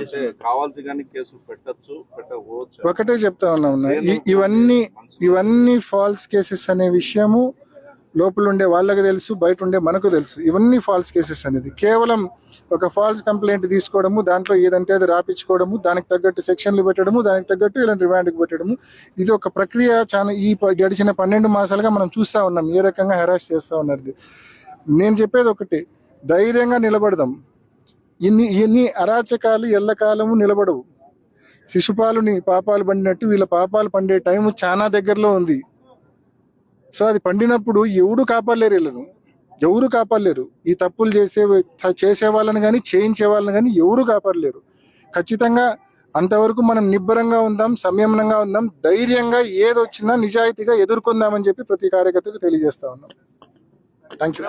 అంటే కావాల్సి కానీ కేసు పెట్టచ్చు పెట్టకపోవచ్చు. ఒకటే చెప్తా ఉన్నాం ఇవన్నీ ఇవన్నీ ఫాల్స్ కేసెస్ అనే విషయము లోపల ఉండే వాళ్ళకి తెలుసు బయట ఉండే మనకు తెలుసు. ఇవన్నీ ఫాల్స్ కేసెస్ అనేది. కేవలం ఒక ఫాల్స్ కంప్లైంట్ తీసుకోవడము దాంట్లో ఏదంటే అది రాపించుకోవడము దానికి తగ్గట్టు సెక్షన్లు పెట్టడము దానికి తగ్గట్టు ఇలాంటి రిమాండ్కి పెట్టడము. ఇది ఒక ప్రక్రియ చాలా ఈ ప- గడిచిన పన్నెండు మాసాలుగా మనం చూస్తా ఉన్నాం. ఏ రకంగా హెరాస్ చేస్తా ఉన్నారు నేను చెప్పేది ఒకటి. ధైర్యంగా నిలబడదాం. ఇన్ని ఇన్ని అరాచకాలు ఎల్లకాలము నిలబడవు. శిశుపాలుని పాపాలు పండినట్టు వీళ్ళ పాపాలు పండే టైం చాలా దగ్గరలో ఉంది. సో అది పండినప్పుడు ఎవడు కాపాడలేరు వీళ్ళను. ఎవరు కాపాడలేరు. ఈ తప్పులు చేసే చేసే వాళ్ళని కానీ చేయించే వాళ్ళని కానీ ఎవరు కాపాడలేరు. ఖచ్చితంగా అంతవరకు మనం నిబ్బరంగా ఉందాం సంయమనంగా ఉందాం ధైర్యంగా ఏదొచ్చినా నిజాయితీగా ఎదుర్కొందామని చెప్పి ప్రతి కార్యకర్తకు తెలియజేస్తా ఉన్నాం. Thank you